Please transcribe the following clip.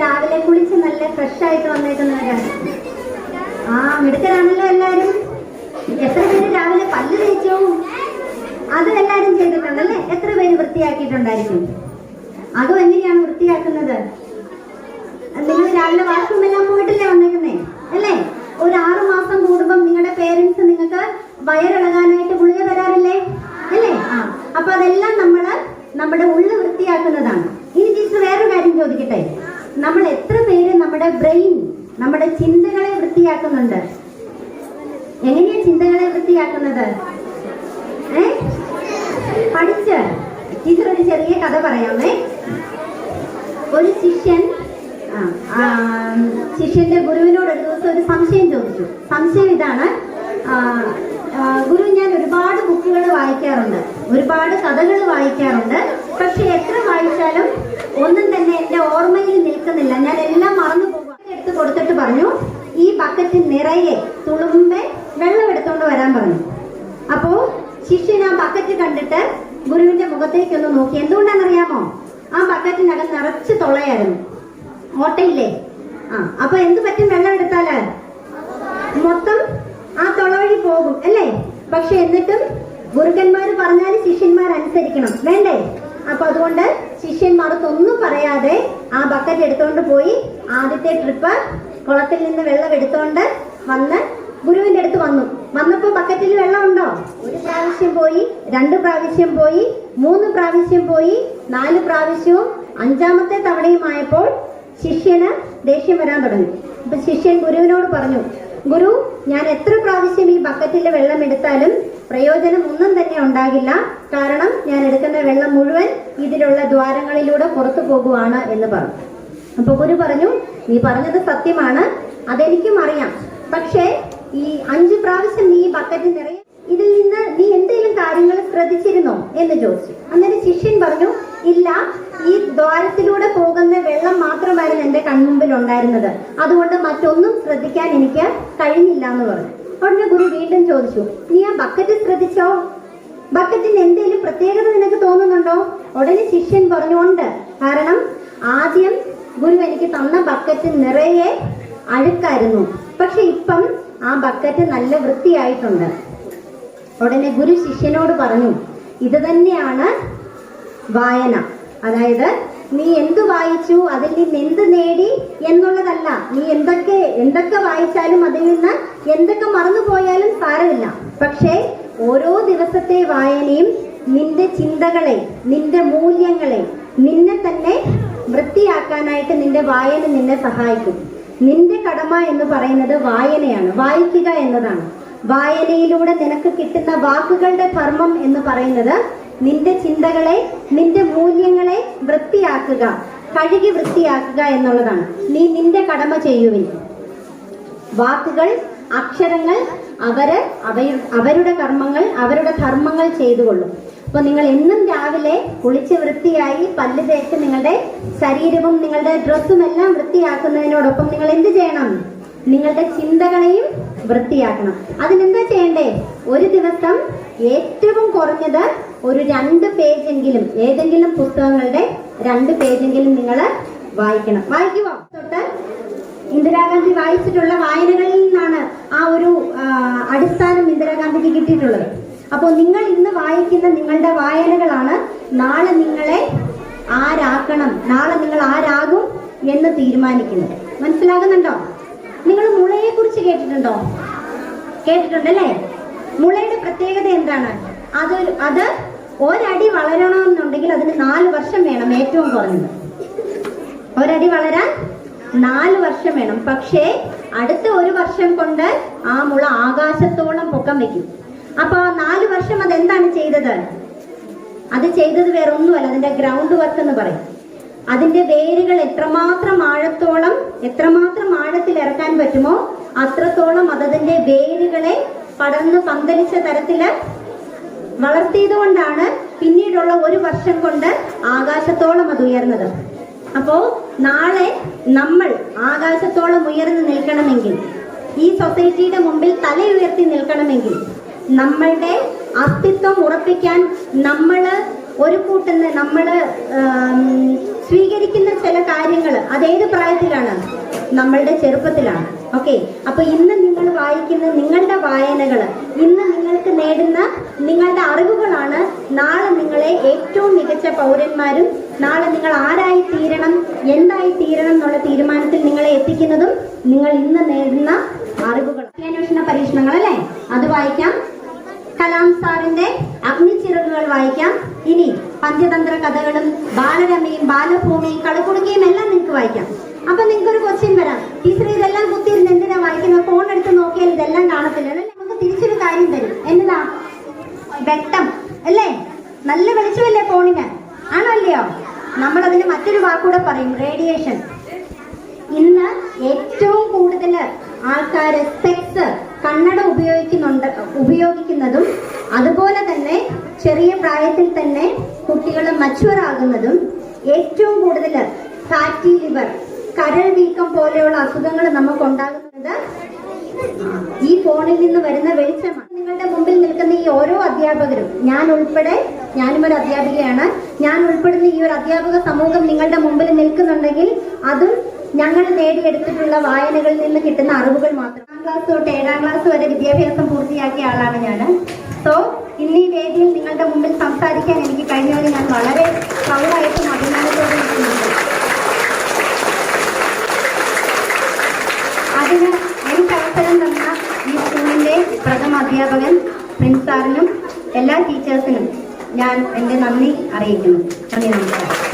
രാവിലെ കുളിച്ച് നല്ല ഫ്രഷ് ആയിട്ട് വന്നേക്കുന്നവരാണ് ആ മിടുക്കരാണല്ലോ എല്ലാരും. എത്ര പേര് രാവിലെ പല്ല് തേച്ചു? അത് എല്ലാരും ചെയ്തിട്ടുണ്ടല്ലേ? എത്ര പേര് വൃത്തിയാക്കിയിട്ടുണ്ടായിരിക്കും? അതും എങ്ങനെയാണ് വൃത്തിയാക്കുന്നത്? നിങ്ങൾ രാവിലെ വാഷ്റൂം എല്ലാം പോയിട്ടില്ലേ വന്നേക്കുന്നേ? അല്ലേ? ഒരു ആറു മാസം കൂടുമ്പം നിങ്ങളുടെ പേരൻസ് നിങ്ങൾക്ക് വയറിളകാനായിട്ട് ഗുളിക തരാറില്ലേ? അല്ലേ? ആ അപ്പൊ അതെല്ലാം നമ്മൾ നമ്മുടെ ഉള്ളു വൃത്തിയാക്കുന്നതാണ്. ഇനി ടീച്ചർ വേറൊരു കാര്യം ചോദിക്കട്ടെ? നമ്മൾ എത്ര പേര് നമ്മുടെ ബ്രെയിൻ നമ്മുടെ ചിന്തകളെ വൃത്തിയാക്കുന്നുണ്ട്? എങ്ങനെയാ ചിന്തകളെ വൃത്തിയാക്കുന്നത്? ഏ? പഠിച്ച്. ടീച്ചർ ഒരു ചെറിയ കഥ പറയാമേ. ഒരു ശിഷ്യൻ ശിഷ്യന്റെ ഗുരുവിനോട് ഒരു ദിവസം ഒരു സംശയം ചോദിച്ചു. സംശയം ഇതാണ് ഗുരു ഞാൻ ഒരുപാട് ബുക്കുകൾ വായിക്കാറുണ്ട്. ഒരുപാട് കഥകൾ വായിക്കാറുണ്ട്. പക്ഷെ എത്ര വായിച്ചാലും ഒന്നും തന്നെ എന്റെ ഓർമ്മയിൽ നിൽക്കുന്നില്ല. ഞാൻ എല്ലാം മറന്നു പോകും. എടുത്ത് കൊടുത്തിട്ട് പറഞ്ഞു ഈ ബക്കറ്റ് നിറയെ തുളുമ്പെ വെള്ളം എടുത്തുകൊണ്ട് വരാൻ പറഞ്ഞു. അപ്പോ ശിഷ്യൻ ആ ബക്കറ്റ് കണ്ടിട്ട് ഗുരുവിന്റെ മുഖത്തേക്ക് ഒന്ന് നോക്കി. എന്തുകൊണ്ടാണെന്നറിയാമോ? ആ ബക്കറ്റിനകം നിറച്ച് തുളയായിരുന്നു ഓട്ടയില്ലേ? ആ അപ്പൊ എന്ത് പറ്റും വെള്ളം എടുത്താൽ? മൊത്തം ആ തുള വഴി പോകും അല്ലേ? പക്ഷെ എന്നിട്ടും ഗുരുക്കന്മാർ പറഞ്ഞാൽ ശിഷ്യന്മാർ അനുസരിക്കണം വേണ്ടേ? അപ്പൊ അതുകൊണ്ട് ശിഷ്യന്മാർക്കൊന്നും പറയാതെ ആ ബക്കറ്റ് എടുത്തോണ്ട് പോയി ആദ്യത്തെ ട്രിപ്പ് കുളത്തിൽ നിന്ന് വെള്ളം എടുത്തോണ്ട് വന്ന് ഗുരുവിന്റെ അടുത്ത് വന്നു. വന്നപ്പോ ബക്കറ്റിൽ വെള്ളം ഉണ്ടോ? ഒരു പ്രാവശ്യം പോയി രണ്ട് പ്രാവശ്യം പോയി മൂന്ന് പ്രാവശ്യം പോയി നാല് പ്രാവശ്യവും അഞ്ചാമത്തെ തവണയുമായപ്പോൾ ശിഷ്യന് ദേഷ്യം വരാൻ തുടങ്ങി. അപ്പൊ ശിഷ്യൻ ഗുരുവിനോട് പറഞ്ഞു ഗുരു ഞാൻ എത്ര പ്രാവശ്യം ഈ ബക്കറ്റിൽ വെള്ളം എടുത്താലും പ്രയോജനം ഒന്നും തന്നെ ഉണ്ടാകില്ല. കാരണം ഞാൻ എടുക്കുന്ന വെള്ളം മുഴുവൻ ഇതിലുള്ള ദ്വാരങ്ങളിലൂടെ പുറത്തു പോകുവാണ് എന്ന് പറഞ്ഞു. അപ്പൊ ഗുരു പറഞ്ഞു നീ പറഞ്ഞത് സത്യമാണ്. അതെനിക്കും അറിയാം. പക്ഷേ ഈ അഞ്ച് പ്രാവശ്യം നീ ഈ ബക്കറ്റ് നിറയെ ഇതിൽ നിന്ന് നീ എന്തെങ്കിലും കാര്യങ്ങൾ ശ്രദ്ധിച്ചിരുന്നോ എന്ന് ചോദിച്ചു. അങ്ങനെ ശിഷ്യൻ പറഞ്ഞു ഇല്ല ഈ ദ്വാരത്തിലൂടെ പോകുന്ന വെള്ളം മാത്രമായിരുന്നു എന്റെ കൺമുമ്പിൽ ഉണ്ടായിരുന്നത്. അതുകൊണ്ട് മറ്റൊന്നും ശ്രദ്ധിക്കാൻ എനിക്ക് കഴിഞ്ഞില്ല എന്ന് പറഞ്ഞു. ഉടനെ ഗുരു വീണ്ടും ചോദിച്ചു നീ ആ ബക്കറ്റ് ശ്രദ്ധിച്ചോ? ബക്കറ്റിന് എന്തെങ്കിലും പ്രത്യേകത നിനക്ക് തോന്നുന്നുണ്ടോ? ഉടനെ ശിഷ്യൻ പറഞ്ഞുകൊണ്ട് കാരണം ആദ്യം ഗുരു എനിക്ക് തന്ന ബക്കറ്റ് നിറയെ അഴുക്കായിരുന്നു. പക്ഷെ ഇപ്പം ആ ബക്കറ്റ് നല്ല വൃത്തിയായിട്ടുണ്ട്. ഉടനെ ഗുരു ശിഷ്യനോട് പറഞ്ഞു ഇത് തന്നെയാണ് വായന. അതായത് നീ എന്ത് വായിച്ചു അതിൽ നിന്ന് എന്ത് നേടി എന്നുള്ളതല്ല. നീ എന്തൊക്കെ എന്തൊക്കെ വായിച്ചാലും അതിൽ നിന്ന് എന്തൊക്കെ മറന്നു പോയാലും സാരമില്ല. പക്ഷേ ഓരോ ദിവസത്തെ വായനയും നിന്റെ ചിന്തകളെ നിന്റെ മൂല്യങ്ങളെ നിന്നെ തന്നെ വൃത്തിയാക്കാനായിട്ട് നിന്റെ വായന നിന്നെ സഹായിക്കും. നിന്റെ കടമ എന്ന് പറയുന്നത് വായനയാണ് വായിക്കുക എന്നതാണ്. വായനയിലൂടെ നിനക്ക് കിട്ടുന്ന വാക്കുകളുടെ ധർമ്മം എന്ന് പറയുന്നത് നിന്റെ ചിന്തകളെ നിന്റെ മൂല്യങ്ങളെ വൃത്തിയാക്കുക കഴുകി വൃത്തിയാക്കുക എന്നുള്ളതാണ്. നീ നിന്റെ കടമ ചെയ്യുവിൻ. വാക്കുകൾ അക്ഷരങ്ങൾ അവർ അവരുടെ കർമ്മങ്ങൾ അവരുടെ ധർമ്മങ്ങൾ ചെയ്തുകൊള്ളും. അപ്പൊ നിങ്ങൾ എന്നും രാവിലെ കുളിച്ച് വൃത്തിയായി പല്ല് തേച്ച് നിങ്ങളുടെ ശരീരവും നിങ്ങളുടെ ഡ്രസ്സും എല്ലാം വൃത്തിയാക്കുന്നതിനോടൊപ്പം നിങ്ങൾ എന്ത് ചെയ്യണം? നിങ്ങളുടെ ചിന്തകളെയും വൃത്തിയാക്കണം. അതിനെന്താ ചെയ്യണ്ടേ? ഒരു ദിവസം ഏറ്റവും കുറഞ്ഞത് ഒരു രണ്ട് പേജെങ്കിലും ഏതെങ്കിലും പുസ്തകങ്ങളുടെ രണ്ട് പേജെങ്കിലും നിങ്ങൾ വായിക്കണം. വായിക്കുമോ തൊട്ട് ഇന്ദിരാഗാന്ധി വായിച്ചിട്ടുള്ള വായനകളിൽ നിന്നാണ് ആ ഒരു അടിസ്ഥാനം ഇന്ദിരാഗാന്ധിക്ക് കിട്ടിയിട്ടുള്ളത്. അപ്പോൾ നിങ്ങൾ ഇന്ന് വായിക്കുന്ന നിങ്ങളുടെ വായനകളാണ് നാളെ നിങ്ങളെ ആരാക്കണം നാളെ നിങ്ങൾ ആരാകും എന്ന് തീരുമാനിക്കുന്നത്. മനസ്സിലാകുന്നുണ്ടോ? നിങ്ങൾ മുളയെ കുറിച്ച് കേട്ടിട്ടുണ്ടോ? കേട്ടിട്ടുണ്ടല്ലേ? മുളയുടെ പ്രത്യേകത എന്താണ്? അത് അത് ഒരടി വളരണമെന്നുണ്ടെങ്കിൽ അതിന് നാല് വർഷം വേണം ഏറ്റവും കുറഞ്ഞത് ഒരടി വളരാൻ നാല് വർഷം വേണം. പക്ഷേ അടുത്ത ഒരു വർഷം കൊണ്ട് ആ മുള ആകാശത്തോളം പൊക്കം വെക്കും അപ്പൊ ആ നാല് വർഷം അത് എന്താണ് ചെയ്തത്? അത് ചെയ്തത് വേറെ ഒന്നുമല്ല അതിന്റെ ഗ്രൗണ്ട് വർക്ക് എന്ന് പറയും. അതിന്റെ വേരുകൾ എത്രമാത്രം ആഴത്തോളം എത്രമാത്രം ആഴത്തിൽ ഇറക്കാൻ പറ്റുമോ അത്രത്തോളം അതതിന്റെ വേരുകളെ പടർന്ന് പന്തലിച്ച തരത്തിൽ വളർത്തിയതുകൊണ്ടാണ് പിന്നീടുള്ള ഒരു വർഷം കൊണ്ട് ആകാശത്തോളം അത് ഉയർന്നത്. അപ്പോ നാളെ നമ്മൾ ആകാശത്തോളം ഉയർന്നു നിൽക്കണമെങ്കിൽ ഈ സൊസൈറ്റിയുടെ മുമ്പിൽ തല ഉയർത്തി നിൽക്കണമെങ്കിൽ നമ്മളുടെ അസ്തിത്വം ഉറപ്പിക്കാൻ നമ്മൾ ഒരു കൂട്ടുന്ന നമ്മൾ സ്വീകരിക്കുന്ന ചില കാര്യങ്ങൾ അതേത് പ്രായത്തിലാണ്? നമ്മളുടെ ചെറുപ്പത്തിലാണ്. ഓക്കെ അപ്പൊ ഇന്ന് നിങ്ങൾ വായിക്കുന്ന നിങ്ങളുടെ വായനകൾ ഇന്ന് നിങ്ങൾക്ക് നേടുന്ന നിങ്ങളുടെ അറിവുകളാണ് നാളെ നിങ്ങളെ ഏറ്റവും മികച്ച പൗരന്മാരും നാളെ നിങ്ങൾ ആരായി തീരണം എന്തായി തീരണം എന്നുള്ള തീരുമാനത്തിൽ നിങ്ങളെ എത്തിക്കുന്നതും നിങ്ങൾ ഇന്ന് നേടുന്ന അറിവുകൾ അന്വേഷണ പരീക്ഷണങ്ങൾ അല്ലേ? അത് വായിക്കാം. കലാം സാറിന്റെ അഗ്നിച്ചിറകുകൾ വായിക്കാം. ഇനി പഞ്ചതന്ത്ര കഥകളും ബാലരമയും ബാലഭൂമിയും കളിക്കുടുക്കയും എല്ലാം നിങ്ങൾക്ക് വായിക്കാം. അപ്പൊ നിങ്ങൾക്ക് ഒരു ക്വസ്റ്റ്യൻ വരാം ടീച്ചർ ഇതെല്ലാം കുത്തിയിരുന്ന് എന്തിനാ വായിക്കുന്നത്? ഫോൺ എടുത്ത് നോക്കിയാൽ ഇതെല്ലാം കാണത്തില്ല. നമുക്ക് തിരിച്ചൊരു കാര്യം തരും. എന്നതാ? വെട്ടം. അല്ലേ? നല്ല വെളിച്ചമല്ലേ ഫോണിന് ആണോ അല്ലയോ നമ്മൾ മറ്റൊരു വാക്കൂടെ പറയും. റേഡിയേഷൻ ഇന്ന് ഏറ്റവും കൂടുതൽ ആൾക്കാർ സെക്സ് കണ്ണട ഉപയോഗിക്കുന്നുണ്ട് ഉപയോഗിക്കുന്നതും അതുപോലെ തന്നെ ചെറിയ പ്രായത്തിൽ തന്നെ കുട്ടികൾ മച്ചുവർ ആകുന്നതും ഏറ്റവും കൂടുതൽ ഫാറ്റി ലിവർ കരൾ വീക്കം പോലെയുള്ള അസുഖങ്ങൾ നമുക്ക് ഉണ്ടാകുന്നത് ഈ ഫോണിൽ നിന്ന് വരുന്ന വെളിച്ചമാണ്. നിങ്ങളുടെ മുമ്പിൽ നിൽക്കുന്ന ഈ ഓരോ അധ്യാപകരും ഞാൻ ഉൾപ്പെടെ ഞാനും ഒരു അധ്യാപികയാണ് ഞാൻ ഉൾപ്പെടുന്ന ഈ ഒരു അധ്യാപക സമൂഹം നിങ്ങളുടെ മുമ്പിൽ നിൽക്കുന്നുണ്ടെങ്കിൽ അതും ഞങ്ങൾ നേടിയെടുത്തിട്ടുള്ള വായനകളിൽ നിന്ന് കിട്ടുന്ന അറിവുകൾ മാത്രം. ക്ലാസ് തൊട്ട് ഏഴാം ക്ലാസ് വരെ വിദ്യാഭ്യാസം പൂർത്തിയാക്കിയ ആളാണ് ഞാൻ സോ ഇന്ന് വേദിയിൽ നിങ്ങളുടെ മുമ്പിൽ സംസാരിക്കാൻ എനിക്ക് കഴിഞ്ഞതിന് ഞാൻ വളരെ പ്രൗഡായിട്ടും അഭിമാനത്തോടെ ഇരിക്കുന്നുണ്ട് അതിന് എനിക്ക് അവസരം തന്ന ഈ സ്കൂളിന്റെ പ്രഥമ അധ്യാപകൻ പ്രിൻസാറിനും എല്ലാ ടീച്ചേഴ്സിനും ഞാൻ എന്റെ നന്ദി അറിയിക്കുന്നു. നന്ദി നമസ്കാരം.